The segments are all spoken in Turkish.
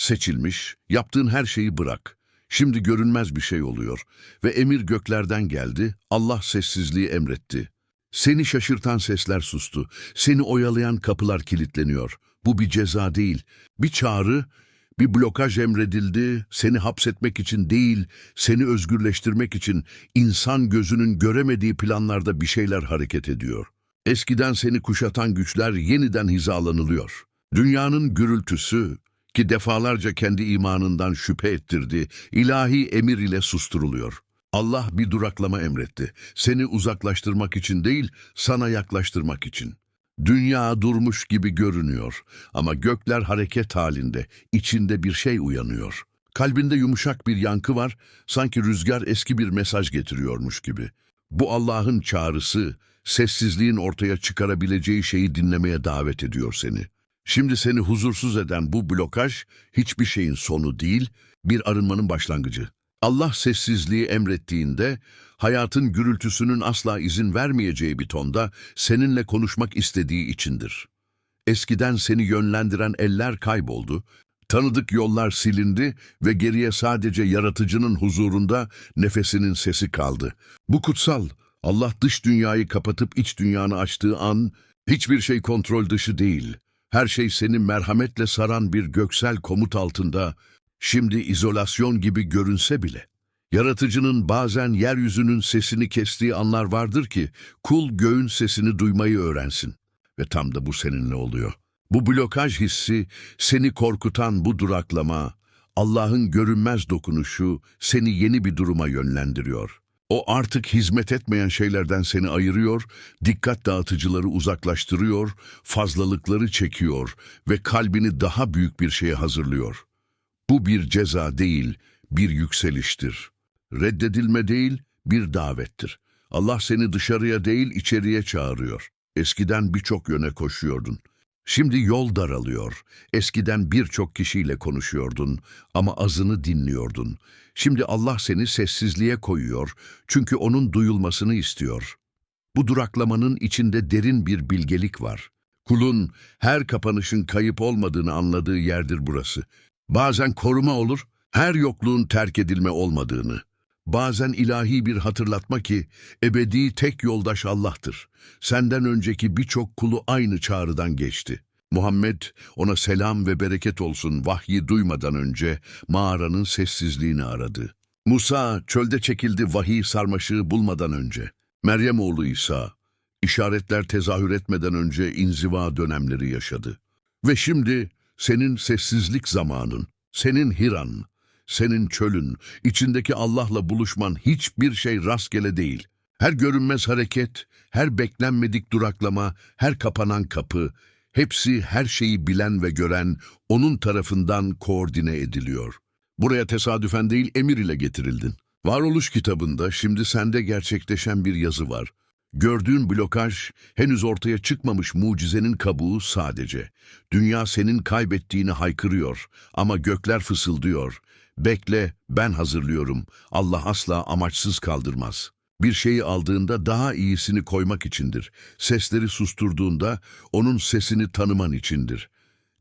Seçilmiş, yaptığın her şeyi bırak. Şimdi görünmez bir şey oluyor ve emir göklerden geldi, Allah sessizliği emretti. Seni şaşırtan sesler sustu, seni oyalayan kapılar kilitleniyor. Bu bir ceza değil, bir çağrı, bir blokaj emredildi, seni hapsetmek için değil, seni özgürleştirmek için insan gözünün göremediği planlarda bir şeyler hareket ediyor. Eskiden seni kuşatan güçler yeniden hizalanılıyor. Dünyanın gürültüsü ki defalarca kendi imanından şüphe ettirdi, ilahi emir ile susturuluyor. Allah bir duraklama emretti. Seni uzaklaştırmak için değil, sana yaklaştırmak için. Dünya durmuş gibi görünüyor ama gökler hareket halinde, içinde bir şey uyanıyor. Kalbinde yumuşak bir yankı var, sanki rüzgar eski bir mesaj getiriyormuş gibi. Bu Allah'ın çağrısı, sessizliğin ortaya çıkarabileceği şeyi dinlemeye davet ediyor seni. Şimdi seni huzursuz eden bu blokaj hiçbir şeyin sonu değil, bir arınmanın başlangıcı. Allah sessizliği emrettiğinde, hayatın gürültüsünün asla izin vermeyeceği bir tonda seninle konuşmak istediği içindir. Eskiden seni yönlendiren eller kayboldu, tanıdık yollar silindi ve geriye sadece yaratıcının huzurunda nefesinin sesi kaldı. Bu kutsal, Allah dış dünyayı kapatıp iç dünyanı açtığı an, hiçbir şey kontrol dışı değil. Her şey seni merhametle saran bir göksel komut altında, şimdi izolasyon gibi görünse bile. Yaratıcının bazen yeryüzünün sesini kestiği anlar vardır ki, kul göğün sesini duymayı öğrensin. Ve tam da bu seninle oluyor. Bu blokaj hissi, seni korkutan bu duraklama, Allah'ın görünmez dokunuşu seni yeni bir duruma yönlendiriyor. O artık hizmet etmeyen şeylerden seni ayırıyor, dikkat dağıtıcıları uzaklaştırıyor, fazlalıkları çekiyor ve kalbini daha büyük bir şeye hazırlıyor. Bu bir ceza değil, bir yükseliştir. Reddedilme değil, bir davettir. Allah seni dışarıya değil, içeriye çağırıyor. Eskiden birçok yöne koşuyordun. Şimdi yol daralıyor. Eskiden birçok kişiyle konuşuyordun ama azını dinliyordun. Şimdi Allah seni sessizliğe koyuyor çünkü onun duyulmasını istiyor. Bu duraklamanın içinde derin bir bilgelik var. Kulun her kapanışın kayıp olmadığını anladığı yerdir burası. Bazen koruma olur, her yokluğun terk edilme olmadığını. Bazen ilahi bir hatırlatma ki ebedi tek yoldaş Allah'tır. Senden önceki birçok kulu aynı çağrıdan geçti. Muhammed ona selam ve bereket olsun vahyi duymadan önce mağaranın sessizliğini aradı. Musa çölde çekildi vahiy sarmaşığı bulmadan önce. Meryem oğlu İsa işaretler tezahür etmeden önce inziva dönemleri yaşadı. Ve şimdi senin sessizlik zamanın, senin Hiran, senin çölün, içindeki Allah'la buluşman hiçbir şey rastgele değil. Her görünmez hareket, her beklenmedik duraklama, her kapanan kapı, hepsi her şeyi bilen ve gören onun tarafından koordine ediliyor. Buraya tesadüfen değil emir ile getirildin. Varoluş kitabında şimdi sende gerçekleşen bir yazı var. Gördüğün blokaj, henüz ortaya çıkmamış mucizenin kabuğu sadece. Dünya senin kaybettiğini haykırıyor ama gökler fısıldıyor. Bekle, ben hazırlıyorum. Allah asla amaçsız kaldırmaz. Bir şeyi aldığında daha iyisini koymak içindir. Sesleri susturduğunda onun sesini tanıman içindir.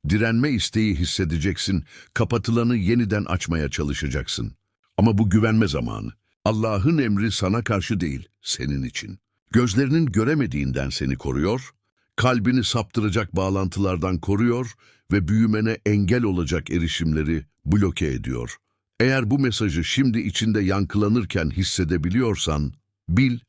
Direnme isteği hissedeceksin, kapatılanı yeniden açmaya çalışacaksın. Ama bu güvenme zamanı. Allah'ın emri sana karşı değil, senin için. Gözlerinin göremediğinden seni koruyor, kalbini saptıracak bağlantılardan koruyor ve büyümene engel olacak erişimleri bloke ediyor. Eğer bu mesajı şimdi içinde yankılanırken hissedebiliyorsan, bil,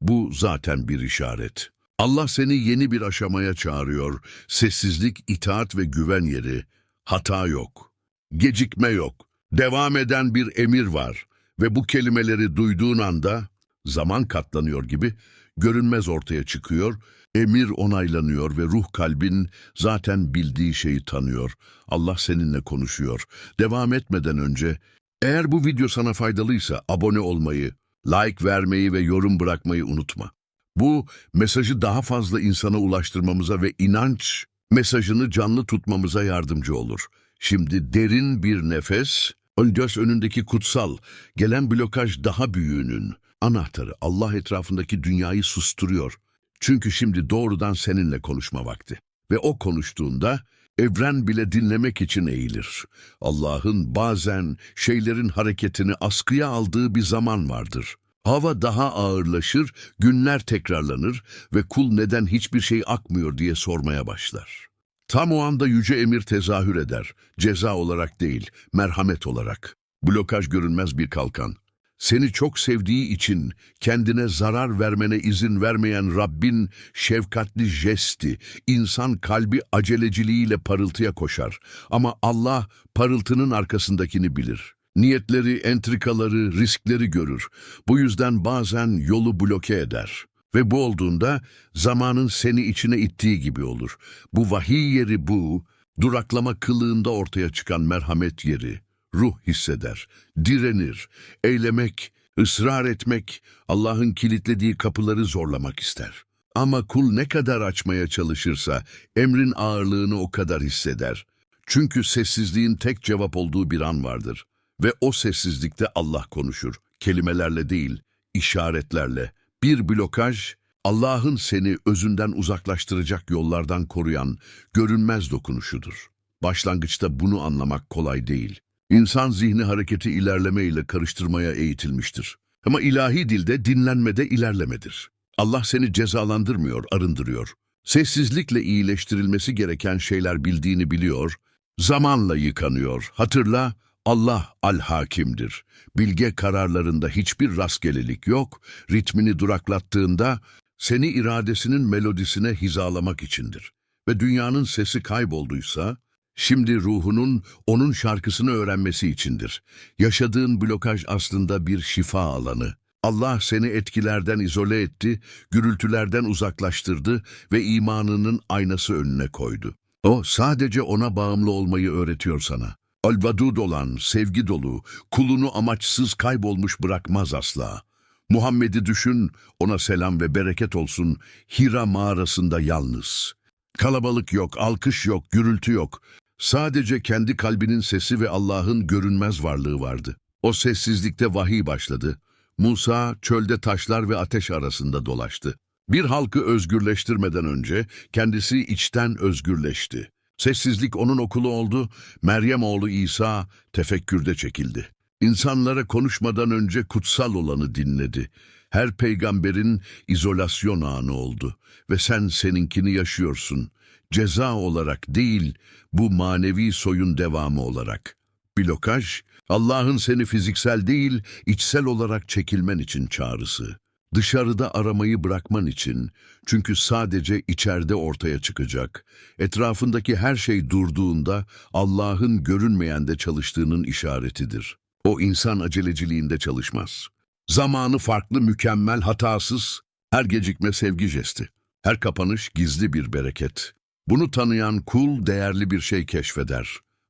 bu zaten bir işaret. Allah seni yeni bir aşamaya çağırıyor. Sessizlik, itaat ve güven yeri. Hata yok. Gecikme yok. Devam eden bir emir var. Ve bu kelimeleri duyduğun anda zaman katlanıyor gibi görünmez ortaya çıkıyor, emir onaylanıyor ve ruh kalbin zaten bildiği şeyi tanıyor. Allah seninle konuşuyor. Devam etmeden önce eğer bu video sana faydalıysa abone olmayı, like vermeyi ve yorum bırakmayı unutma. Bu mesajı daha fazla insana ulaştırmamıza ve inanç mesajını canlı tutmamıza yardımcı olur. Şimdi derin bir nefes, göz önündeki kutsal, gelen blokaj daha büyüğünün anahtarı Allah etrafındaki dünyayı susturuyor. Çünkü şimdi doğrudan seninle konuşma vakti. Ve o konuştuğunda Evren bile dinlemek için eğilir. Allah'ın bazen şeylerin hareketini askıya aldığı bir zaman vardır. Hava daha ağırlaşır, günler tekrarlanır ve kul neden hiçbir şey akmıyor diye sormaya başlar. Tam o anda Yüce Emir tezahür eder. Ceza olarak değil, merhamet olarak. Blokaj görünmez bir kalkan. Seni çok sevdiği için kendine zarar vermene izin vermeyen Rabbin şefkatli jesti, insan kalbi aceleciliğiyle parıltıya koşar. Ama Allah parıltının arkasındakini bilir. Niyetleri, entrikaları, riskleri görür. Bu yüzden bazen yolu bloke eder. Ve bu olduğunda zamanın seni içine ittiği gibi olur. Bu vahiy yeri bu, duraklama kılığında ortaya çıkan merhamet yeri. Ruh hisseder, direnir, eylemek, ısrar etmek, Allah'ın kilitlediği kapıları zorlamak ister. Ama kul ne kadar açmaya çalışırsa emrin ağırlığını o kadar hisseder. Çünkü sessizliğin tek cevap olduğu bir an vardır. Ve o sessizlikte Allah konuşur. Kelimelerle değil, işaretlerle. Bir blokaj, Allah'ın seni özünden uzaklaştıracak yollardan koruyan görünmez dokunuşudur. Başlangıçta bunu anlamak kolay değil. İnsan zihni hareketi ilerleme ile karıştırmaya eğitilmiştir. Ama ilahi dilde dinlenmede ilerlemedir. Allah seni cezalandırmıyor, arındırıyor. Sessizlikle iyileştirilmesi gereken şeyler bildiğini biliyor, zamanla yıkanıyor. Hatırla, Allah al-hakimdir. Bilge kararlarında hiçbir rastgelelik yok, ritmini duraklattığında seni iradesinin melodisine hizalamak içindir. Ve dünyanın sesi kaybolduysa, şimdi ruhunun onun şarkısını öğrenmesi içindir. Yaşadığın blokaj aslında bir şifa alanı. Allah seni etkilerden izole etti, gürültülerden uzaklaştırdı ve imanının aynası önüne koydu. O sadece ona bağımlı olmayı öğretiyor sana. Al-Vadud olan, sevgi dolu, kulunu amaçsız kaybolmuş bırakmaz asla. Muhammed'i düşün, ona selam ve bereket olsun, Hira mağarasında yalnız. Kalabalık yok, alkış yok, gürültü yok. Sadece kendi kalbinin sesi ve Allah'ın görünmez varlığı vardı. O sessizlikte vahiy başladı. Musa çölde taşlar ve ateş arasında dolaştı. Bir halkı özgürleştirmeden önce kendisi içten özgürleşti. Sessizlik onun okulu oldu, Meryem oğlu İsa tefekkürde çekildi. İnsanlara konuşmadan önce kutsal olanı dinledi. Her peygamberin izolasyon anı oldu ve sen seninkini yaşıyorsun. Ceza olarak değil, bu manevi soyun devamı olarak. Blokaj, Allah'ın seni fiziksel değil, içsel olarak çekilmen için çağrısı. Dışarıda aramayı bırakman için, çünkü sadece içeride ortaya çıkacak. Etrafındaki her şey durduğunda Allah'ın görünmeyende çalıştığının işaretidir. O insan aceleciliğinde çalışmaz. Zamanı farklı, mükemmel, hatasız, her gecikme sevgi jesti. Her kapanış gizli bir bereket. Bunu tanıyan kul değerli bir şey keşfeder.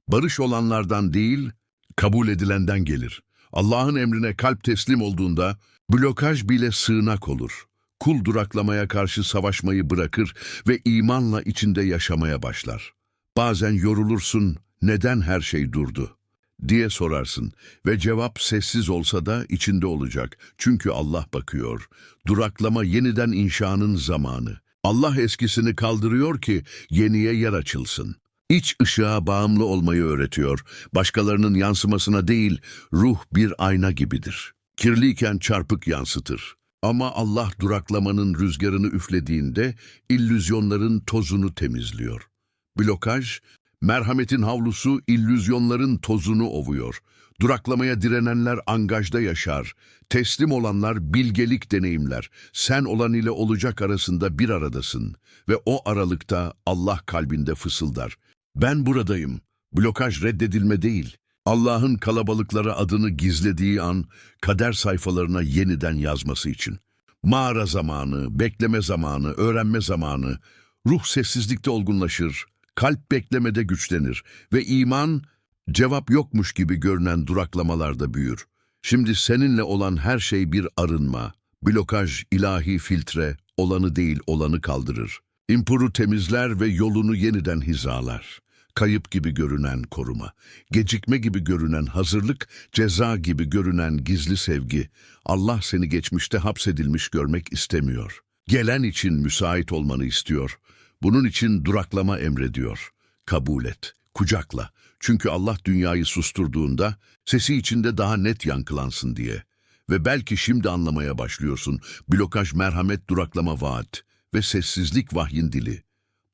Barış olanlardan değil, kabul edilenden gelir. Allah'ın emrine kalp teslim olduğunda blokaj bile sığınak olur. Kul duraklamaya karşı savaşmayı bırakır ve imanla içinde yaşamaya başlar. Bazen yorulursun, neden her şey durdu? Diye sorarsın ve cevap sessiz olsa da içinde olacak. Çünkü Allah bakıyor. Duraklama yeniden inşanın zamanı. Allah eskisini kaldırıyor ki yeniye yer açılsın. İç ışığa bağımlı olmayı öğretiyor. Başkalarının yansımasına değil, ruh bir ayna gibidir. Kirliyken çarpık yansıtır. Ama Allah duraklamanın rüzgarını üflediğinde illüzyonların tozunu temizliyor. Blokaj, merhametin havlusu illüzyonların tozunu ovuyor. Duraklamaya direnenler angajda yaşar. Teslim olanlar bilgelik deneyimler. Sen olan ile olacak arasında bir aradasın. Ve o aralıkta Allah kalbinde fısıldar. Ben buradayım. Blokaj reddedilme değil. Allah'ın kalabalıklara adını gizlediği an kader sayfalarına yeniden yazması için. Mağara zamanı, bekleme zamanı, öğrenme zamanı. Ruh sessizlikte olgunlaşır, kalp beklemede güçlenir ve iman cevap yokmuş gibi görünen duraklamalarda büyür. Şimdi seninle olan her şey bir arınma, blokaj, ilahi filtre, olanı değil olanı kaldırır. İmpuru temizler ve yolunu yeniden hizalar. Kayıp gibi görünen koruma, gecikme gibi görünen hazırlık, ceza gibi görünen gizli sevgi. Allah seni geçmişte hapsedilmiş görmek istemiyor. Gelen için müsait olmanı istiyor. Bunun için duraklama emrediyor. Kabul et, kucakla. Çünkü Allah dünyayı susturduğunda sesi içinde daha net yankılansın diye. Ve belki şimdi anlamaya başlıyorsun. Blokaj merhamet duraklama vaat ve sessizlik vahyin dili.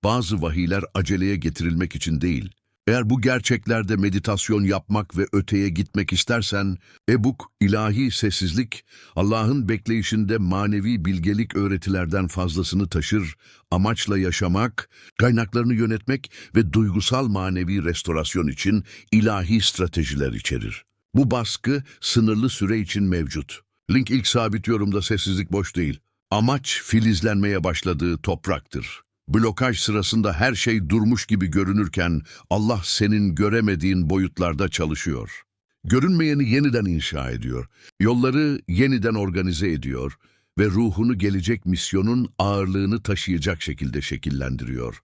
Bazı vahiyler aceleye getirilmek için değil. Eğer bu gerçeklerde meditasyon yapmak ve öteye gitmek istersen, Ebuk, ilahi sessizlik, Allah'ın bekleyişinde manevi bilgelik öğretilerden fazlasını taşır, amaçla yaşamak, kaynaklarını yönetmek ve duygusal manevi restorasyon için ilahi stratejiler içerir. Bu baskı sınırlı süre için mevcut. Link ilk sabit yorumda sessizlik boş değil. Amaç filizlenmeye başladığı topraktır. Blokaj sırasında her şey durmuş gibi görünürken Allah senin göremediğin boyutlarda çalışıyor. Görünmeyeni yeniden inşa ediyor. Yolları yeniden organize ediyor ve ruhunu gelecek misyonun ağırlığını taşıyacak şekilde şekillendiriyor.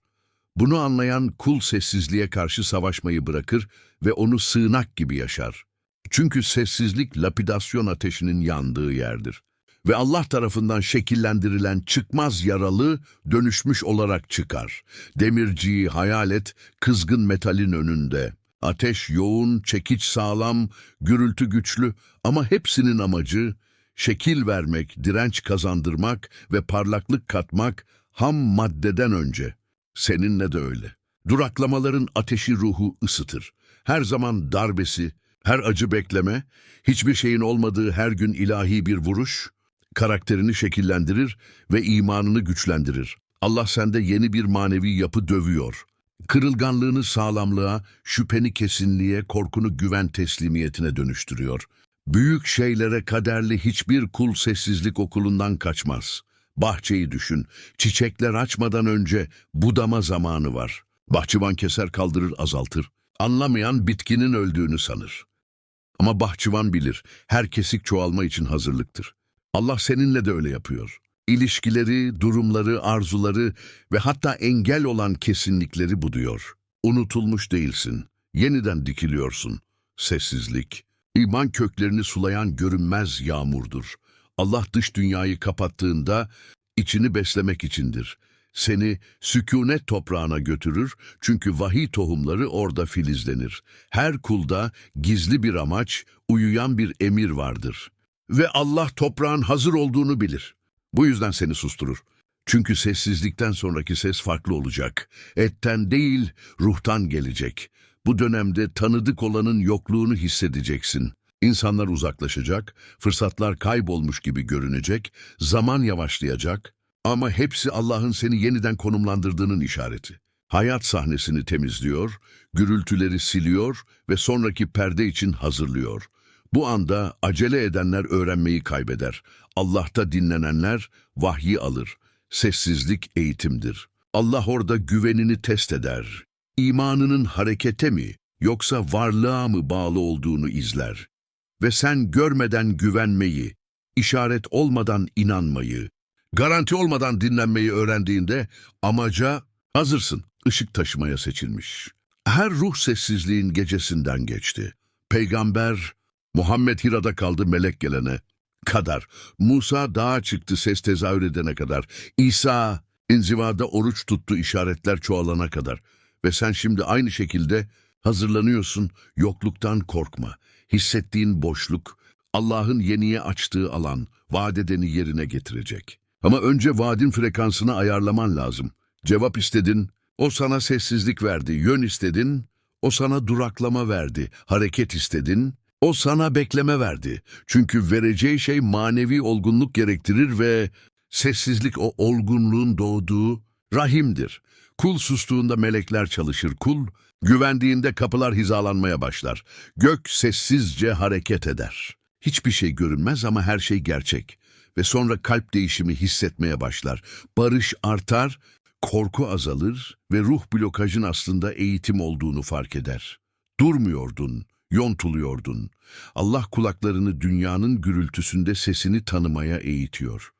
Bunu anlayan kul sessizliğe karşı savaşmayı bırakır ve onu sığınak gibi yaşar. Çünkü sessizlik lapidasyon ateşinin yandığı yerdir. Ve Allah tarafından şekillendirilen çıkmaz yaralı dönüşmüş olarak çıkar. Demirciyi hayal et, kızgın metalin önünde. Ateş yoğun, çekiç sağlam, gürültü güçlü ama hepsinin amacı şekil vermek, direnç kazandırmak ve parlaklık katmak ham maddeden önce. Seninle de öyle. Duraklamaların ateşi ruhu ısıtır. Her zaman darbesi, her acı bekleme, hiçbir şeyin olmadığı her gün ilahi bir vuruş, karakterini şekillendirir ve imanını güçlendirir. Allah sende yeni bir manevi yapı dövüyor. Kırılganlığını sağlamlığa, şüpheni kesinliğe, korkunu güven teslimiyetine dönüştürüyor. Büyük şeylere kaderli hiçbir kul sessizlik okulundan kaçmaz. Bahçeyi düşün, çiçekler açmadan önce budama zamanı var. Bahçıvan keser kaldırır azaltır. Anlamayan bitkinin öldüğünü sanır. Ama bahçıvan bilir, her kesik çoğalma için hazırlıktır. Allah seninle de öyle yapıyor. İlişkileri, durumları, arzuları ve hatta engel olan kesinlikleri buduyor. Unutulmuş değilsin. Yeniden dikiliyorsun. Sessizlik. İman köklerini sulayan görünmez yağmurdur. Allah dış dünyayı kapattığında içini beslemek içindir. Seni sükunet toprağına götürür çünkü vahiy tohumları orada filizlenir. Her kulda gizli bir amaç, uyuyan bir emir vardır. Ve Allah toprağın hazır olduğunu bilir. Bu yüzden seni susturur. Çünkü sessizlikten sonraki ses farklı olacak. Etten değil, ruhtan gelecek. Bu dönemde tanıdık olanın yokluğunu hissedeceksin. İnsanlar uzaklaşacak, fırsatlar kaybolmuş gibi görünecek, zaman yavaşlayacak ama hepsi Allah'ın seni yeniden konumlandırdığının işareti. Hayat sahnesini temizliyor, gürültüleri siliyor ve sonraki perde için hazırlıyor. Bu anda acele edenler öğrenmeyi kaybeder. Allah'ta dinlenenler vahyi alır. Sessizlik eğitimdir. Allah orada güvenini test eder. İmanının harekete mi yoksa varlığa mı bağlı olduğunu izler. Ve sen görmeden güvenmeyi, işaret olmadan inanmayı, garanti olmadan dinlenmeyi öğrendiğinde amaca hazırsın. Işık taşımaya seçilmiş. Her ruh sessizliğin gecesinden geçti. Peygamber Muhammed Hira'da kaldı melek gelene kadar. Musa dağa çıktı ses tezahür edene kadar. İsa inzivada oruç tuttu işaretler çoğalana kadar. Ve sen şimdi aynı şekilde hazırlanıyorsun. Yokluktan korkma. Hissettiğin boşluk, Allah'ın yeniye açtığı alan, vaat edeni yerine getirecek. Ama önce vaadin frekansını ayarlaman lazım. Cevap istedin, o sana sessizlik verdi. Yön istedin, o sana duraklama verdi. Hareket istedin, o sana bekleme verdi. Çünkü vereceği şey manevi olgunluk gerektirir ve sessizlik o olgunluğun doğduğu rahimdir. Kul sustuğunda melekler çalışır. Kul güvendiğinde kapılar hizalanmaya başlar. Gök sessizce hareket eder. Hiçbir şey görünmez ama her şey gerçek. Ve sonra kalp değişimi hissetmeye başlar. Barış artar, korku azalır ve ruh blokajın aslında eğitim olduğunu fark eder. Durmuyordun, yontuluyordun. Allah kulaklarını dünyanın gürültüsünde sesini tanımaya eğitiyor.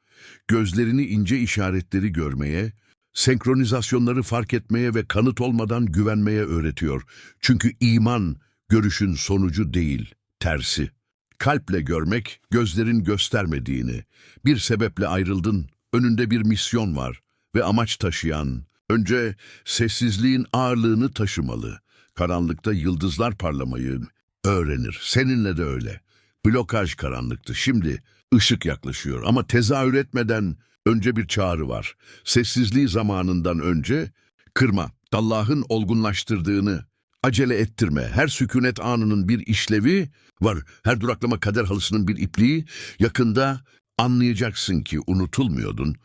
Gözlerini ince işaretleri görmeye, senkronizasyonları fark etmeye ve kanıt olmadan güvenmeye öğretiyor. Çünkü iman görüşün sonucu değil, tersi. Kalple görmek, gözlerin göstermediğini. Bir sebeple ayrıldın, önünde bir misyon var ve amaç taşıyan, Önce sessizliğin ağırlığını taşımalı. Karanlıkta yıldızlar parlamayı öğrenir. Seninle de öyle. Blokaj karanlıktı. Şimdi ışık yaklaşıyor ama tezahür etmeden önce bir çağrı var. Sessizliği zamanından önce kırma. Allah'ın olgunlaştırdığını acele ettirme. Her sükunet anının bir işlevi var. Her duraklama kader halısının bir ipliği. Yakında anlayacaksın ki unutulmuyordun.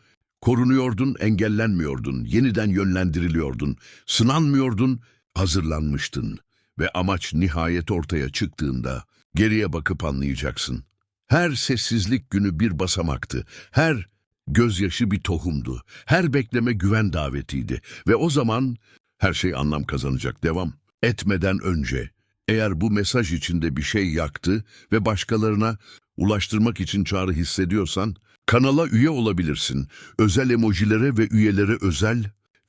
Korunuyordun, engellenmiyordun, yeniden yönlendiriliyordun, sınanmıyordun, hazırlanmıştın. Ve amaç nihayet ortaya çıktığında geriye bakıp anlayacaksın. Her sessizlik günü bir basamaktı. Her gözyaşı bir tohumdu. Her bekleme güven davetiydi. Ve o zaman her şey anlam kazanacak. Devam etmeden önce. Eğer bu mesaj içinde bir şey yaktı ve başkalarına ulaştırmak için çağrı hissediyorsan, kanala üye olabilirsin. Özel emojilere ve üyelere özel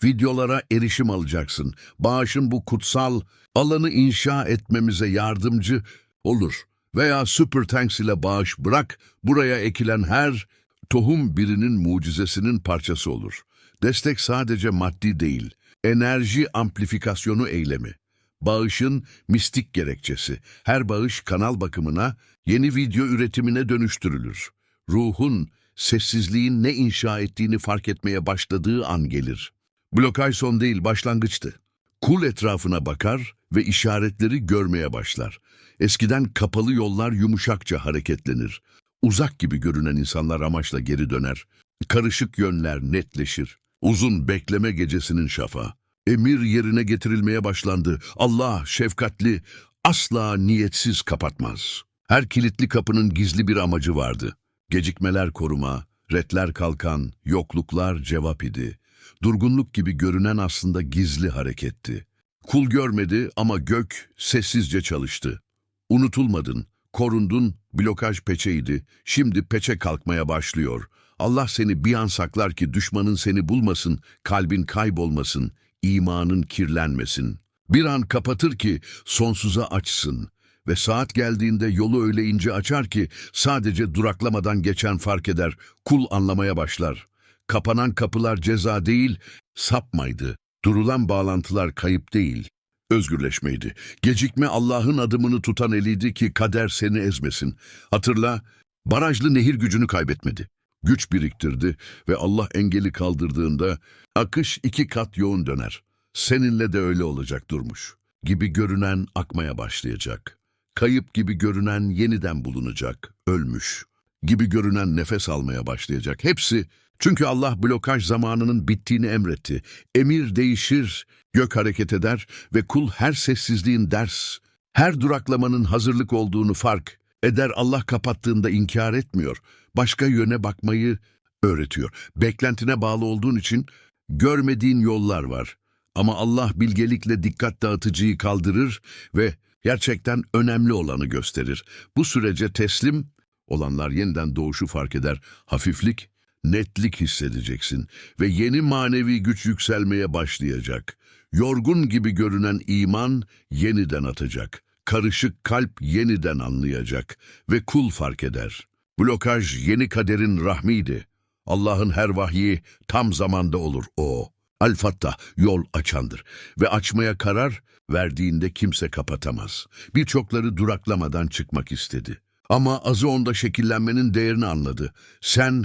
videolara erişim alacaksın. Bağışın bu kutsal alanı inşa etmemize yardımcı olur. Veya Super Tanks ile bağış bırak, buraya ekilen her tohum birinin mucizesinin parçası olur. Destek sadece maddi değil, enerji amplifikasyonu eylemi. Bağışın mistik gerekçesi. Her bağış kanal bakımına, yeni video üretimine dönüştürülür. Ruhun, sessizliğin ne inşa ettiğini fark etmeye başladığı an gelir. Blokaj son değil, başlangıçtı. Kul etrafına bakar ve işaretleri görmeye başlar. Eskiden kapalı yollar yumuşakça hareketlenir. Uzak gibi görünen insanlar amaçla geri döner. Karışık yönler netleşir. Uzun bekleme gecesinin şafağı. Emir yerine getirilmeye başlandı. Allah şefkatli, asla niyetsiz kapatmaz. Her kilitli kapının gizli bir amacı vardı. Gecikmeler koruma, retler kalkan, yokluklar cevap idi. Durgunluk gibi görünen aslında gizli hareketti. Kul görmedi ama gök sessizce çalıştı. Unutulmadın, korundun, blokaj peçeydi. Şimdi peçe kalkmaya başlıyor. Allah seni bir an saklar ki düşmanın seni bulmasın, kalbin kaybolmasın, imanın kirlenmesin. Bir an kapatır ki sonsuza açsın. Ve saat geldiğinde yolu öyle ince açar ki sadece duraklamadan geçen fark eder, kul anlamaya başlar. Kapanan kapılar ceza değil, sapmaydı. Durulan bağlantılar kayıp değil, özgürleşmeydi. Gecikme Allah'ın adımını tutan eliydi ki kader seni ezmesin. Hatırla, barajlı nehir gücünü kaybetmedi. Güç biriktirdi ve Allah engeli kaldırdığında akış iki kat yoğun döner. Seninle de öyle olacak durmuş. Gibi görünen akmaya başlayacak. Kayıp gibi görünen yeniden bulunacak, ölmüş. Gibi görünen nefes almaya başlayacak. Hepsi çünkü Allah blokaj zamanının bittiğini emretti. Emir değişir, gök hareket eder ve kul her sessizliğin ders, her duraklamanın hazırlık olduğunu fark eder. Allah kapattığında inkar etmiyor. Başka yöne bakmayı öğretiyor. Beklentine bağlı olduğun için görmediğin yollar var. Ama Allah bilgelikle dikkat dağıtıcıyı kaldırır ve gerçekten önemli olanı gösterir. Bu sürece teslim olanlar yeniden doğuşu fark eder. Hafiflik, netlik hissedeceksin ve yeni manevi güç yükselmeye başlayacak. Yorgun gibi görünen iman yeniden atacak. Karışık kalp yeniden anlayacak ve kul fark eder. Blokaj yeni kaderin rahmiydi. Allah'ın her vahyi tam zamanda olur o. Al-Fattah yol açandır ve açmaya karar verdiğinde kimse kapatamaz. Birçokları duraklamadan çıkmak istedi. Ama azı onda şekillenmenin değerini anladı. Sen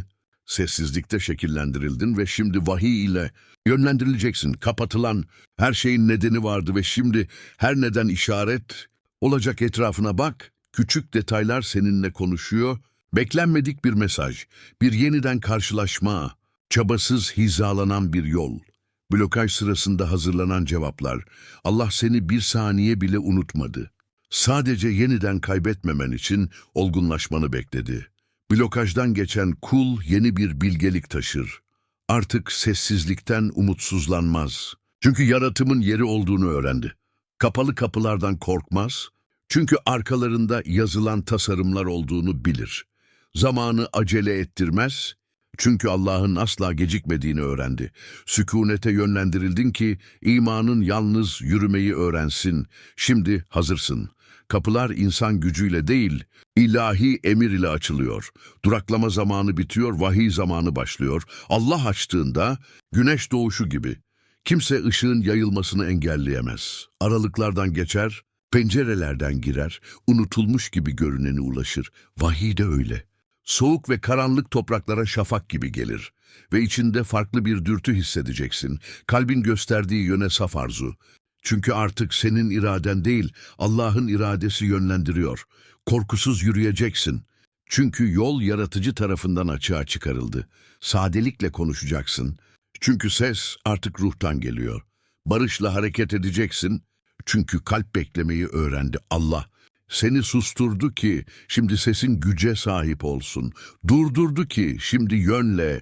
sessizlikte şekillendirildin ve şimdi vahiy ile yönlendirileceksin. Kapatılan her şeyin nedeni vardı ve şimdi her neden işaret olacak etrafına bak. Küçük detaylar seninle konuşuyor. Beklenmedik bir mesaj, bir yeniden karşılaşma, çabasız hizalanan bir yol. Blokaj sırasında hazırlanan cevaplar. Allah seni bir saniye bile unutmadı. Sadece yeniden kaybetmemen için olgunlaşmanı bekledi. Blokajdan geçen kul yeni bir bilgelik taşır. Artık sessizlikten umutsuzlanmaz. Çünkü yaratımın yeri olduğunu öğrendi. Kapalı kapılardan korkmaz. Çünkü arkalarında yazılan tasarımlar olduğunu bilir. Zamanı acele ettirmez. Çünkü Allah'ın asla gecikmediğini öğrendi. Sükunete yönlendirildin ki imanın yalnız yürümeyi öğrensin. Şimdi hazırsın. Kapılar insan gücüyle değil, ilahi emir ile açılıyor. Duraklama zamanı bitiyor, vahiy zamanı başlıyor. Allah açtığında güneş doğuşu gibi. Kimse ışığın yayılmasını engelleyemez. Aralıklardan geçer, pencerelerden girer, unutulmuş gibi görüneni ulaşır. Vahiy de öyle. Soğuk ve karanlık topraklara şafak gibi gelir ve içinde farklı bir dürtü hissedeceksin. Kalbin gösterdiği yöne saf arzu. Çünkü artık senin iraden değil, Allah'ın iradesi yönlendiriyor. Korkusuz yürüyeceksin. Çünkü yol yaratıcı tarafından açığa çıkarıldı. Sadelikle konuşacaksın. Çünkü ses artık ruhtan geliyor. Barışla hareket edeceksin. Çünkü kalp beklemeyi öğrendi Allah. Seni susturdu ki şimdi sesin güce sahip olsun. Durdurdu ki şimdi yönle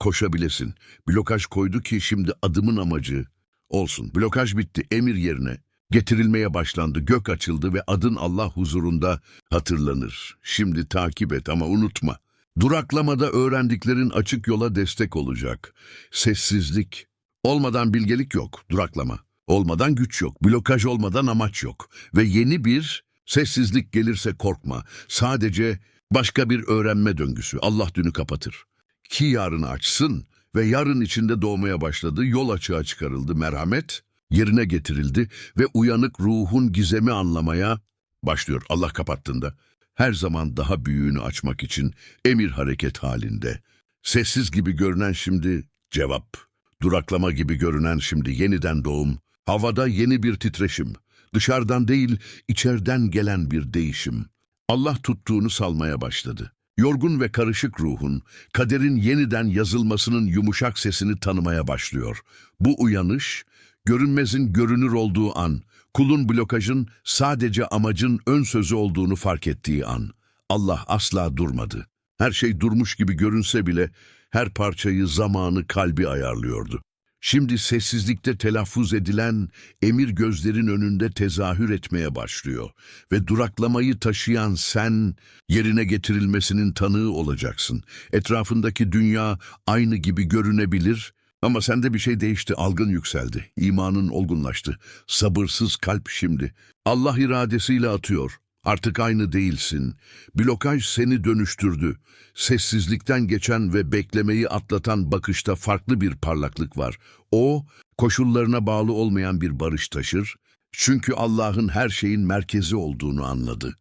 koşabilesin. Blokaj koydu ki şimdi adımın amacı olsun. Blokaj bitti. Emir yerine getirilmeye başlandı. Gök açıldı ve adın Allah huzurunda hatırlanır. Şimdi takip et ama unutma. Duraklamada öğrendiklerin açık yola destek olacak. Sessizlik. Olmadan bilgelik yok, duraklama. Olmadan güç yok, blokaj olmadan amaç yok. Ve yeni bir sessizlik gelirse korkma. Sadece başka bir öğrenme döngüsü. Allah dünü kapatır. Ki yarını açsın ve yarın içinde doğmaya başladı. Yol açığa çıkarıldı. Merhamet yerine getirildi ve uyanık ruhun gizemi anlamaya başlıyor. Allah kapattığında her zaman daha büyüğünü açmak için emir hareket halinde. Sessiz gibi görünen şimdi cevap, duraklama gibi görünen şimdi yeniden doğum, havada yeni bir titreşim, dışarıdan değil içeriden gelen bir değişim. Allah tuttuğunu salmaya başladı. Yorgun ve karışık ruhun, kaderin yeniden yazılmasının yumuşak sesini tanımaya başlıyor. Bu uyanış, görünmezin görünür olduğu an, kulun blokajın sadece amacın ön sözü olduğunu fark ettiği an. Allah asla durmadı. Her şey durmuş gibi görünse bile her parçayı zamanı kalbi ayarlıyordu. Şimdi sessizlikte telaffuz edilen emir gözlerin önünde tezahür etmeye başlıyor ve duraklamayı taşıyan sen yerine getirilmesinin tanığı olacaksın. Etrafındaki dünya aynı gibi görünebilir ama sende bir şey değişti, algın yükseldi, imanın olgunlaştı. Sabırsız kalp şimdi. Allah iradesiyle atıyor. Artık aynı değilsin. Blokaj seni dönüştürdü. Sessizlikten geçen ve beklemeyi atlatan bakışta farklı bir parlaklık var. O, koşullarına bağlı olmayan bir barış taşır. Çünkü Allah'ın her şeyin merkezi olduğunu anladı.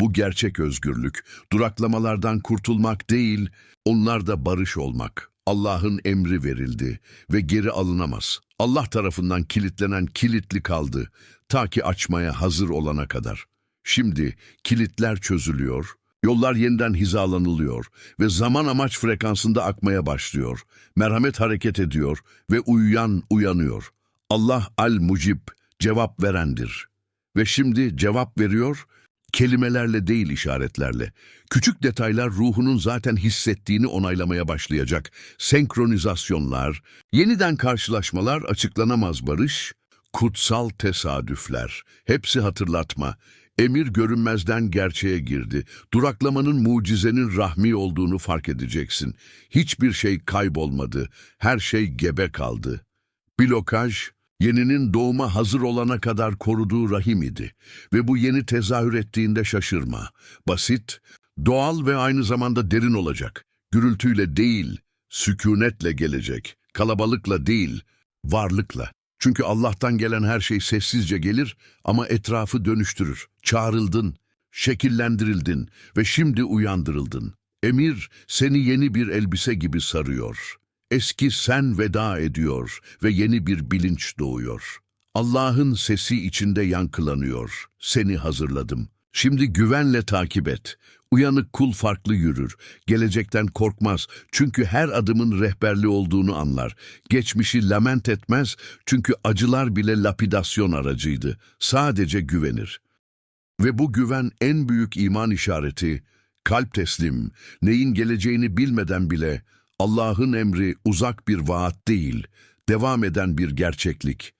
Bu gerçek özgürlük, duraklamalardan kurtulmak değil, onlarda barış olmak. Allah'ın emri verildi ve geri alınamaz. Allah tarafından kilitlenen kilitli kaldı, ta ki açmaya hazır olana kadar. Şimdi kilitler çözülüyor, yollar yeniden hizalanılıyor ve zaman amaç frekansında akmaya başlıyor. Merhamet hareket ediyor ve uyuyan uyanıyor. Allah al-Mucib, cevap verendir. Ve şimdi cevap veriyor, kelimelerle değil işaretlerle. Küçük detaylar ruhunun zaten hissettiğini onaylamaya başlayacak. Senkronizasyonlar, yeniden karşılaşmalar, açıklanamaz barış, kutsal tesadüfler, hepsi hatırlatma. Emir görünmezden gerçeğe girdi. Duraklamanın mucizenin rahmi olduğunu fark edeceksin. Hiçbir şey kaybolmadı. Her şey gebe kaldı. Blokaj, yeninin doğuma hazır olana kadar koruduğu rahim idi. Ve bu yeni tezahür ettiğinde şaşırma. Basit, doğal ve aynı zamanda derin olacak. Gürültüyle değil, sükunetle gelecek. Kalabalıkla değil, varlıkla. Çünkü Allah'tan gelen her şey sessizce gelir ama etrafı dönüştürür. Çağrıldın, şekillendirildin ve şimdi uyandırıldın. Emir seni yeni bir elbise gibi sarıyor. Eski sen veda ediyor ve yeni bir bilinç doğuyor. Allah'ın sesi içinde yankılanıyor. Seni hazırladım. Şimdi güvenle takip et. Uyanık kul farklı yürür. Gelecekten korkmaz. Çünkü her adımın rehberli olduğunu anlar. Geçmişi lament etmez. Çünkü acılar bile lapidasyon aracıydı. Sadece güvenir. Ve bu güven en büyük iman işareti. Kalp teslim, neyin geleceğini bilmeden bile Allah'ın emri uzak bir vaat değil, devam eden bir gerçeklik.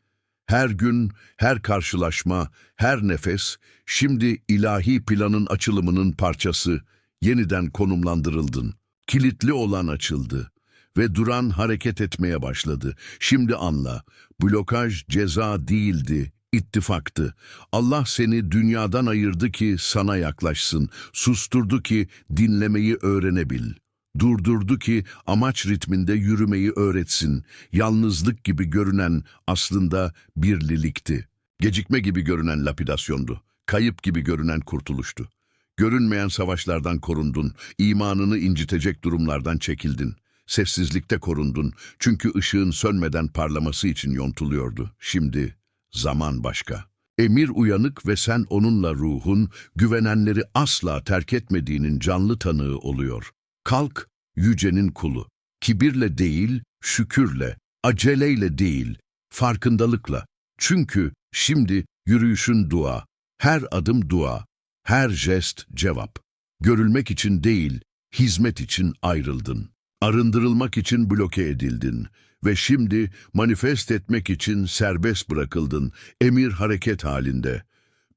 Her gün, her karşılaşma, her nefes, şimdi ilahi planın açılımının parçası, yeniden konumlandırıldın. Kilitli olan açıldı ve duran hareket etmeye başladı. Şimdi anla, blokaj ceza değildi, ittifaktı. Allah seni dünyadan ayırdı ki sana yaklaşsın, susturdu ki dinlemeyi öğrenebil. Durdurdu ki amaç ritminde yürümeyi öğretsin. Yalnızlık gibi görünen aslında birlilikti. Gecikme gibi görünen lapidasyondu. Kayıp gibi görünen kurtuluştu. Görünmeyen savaşlardan korundun, imanını incitecek durumlardan çekildin. Sessizlikte korundun çünkü ışığın sönmeden parlaması için yontuluyordu. Şimdi zaman başka. Emir uyanık ve sen onunla ruhun, güvenenleri asla terk etmediğinin canlı tanığı oluyor. Kalk, yücenin kulu. Kibirle değil, şükürle, aceleyle değil, farkındalıkla. Çünkü şimdi yürüyüşün dua, her adım dua, her jest cevap. Görülmek için değil, hizmet için ayrıldın. Arındırılmak için bloke edildin ve şimdi manifest etmek için serbest bırakıldın. Emir hareket halinde.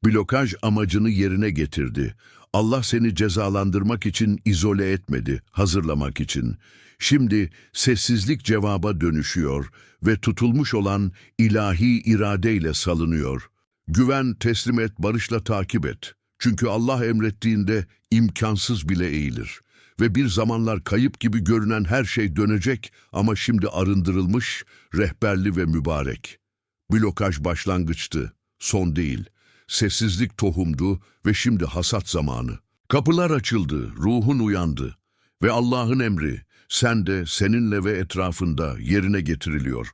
Blokaj amacını yerine getirdi. Allah seni cezalandırmak için izole etmedi, hazırlamak için. Şimdi sessizlik cevaba dönüşüyor ve tutulmuş olan ilahi iradeyle salınıyor. Güven, teslim et, barışla takip et. Çünkü Allah emrettiğinde imkansız bile eğilir. Ve bir zamanlar kayıp gibi görünen her şey dönecek ama şimdi arındırılmış, rehberli ve mübarek. Blokaj başlangıçtı, son değil. Sessizlik tohumdu ve şimdi hasat zamanı. Kapılar açıldı, ruhun uyandı. Ve Allah'ın emri, sen de seninle ve etrafında yerine getiriliyor.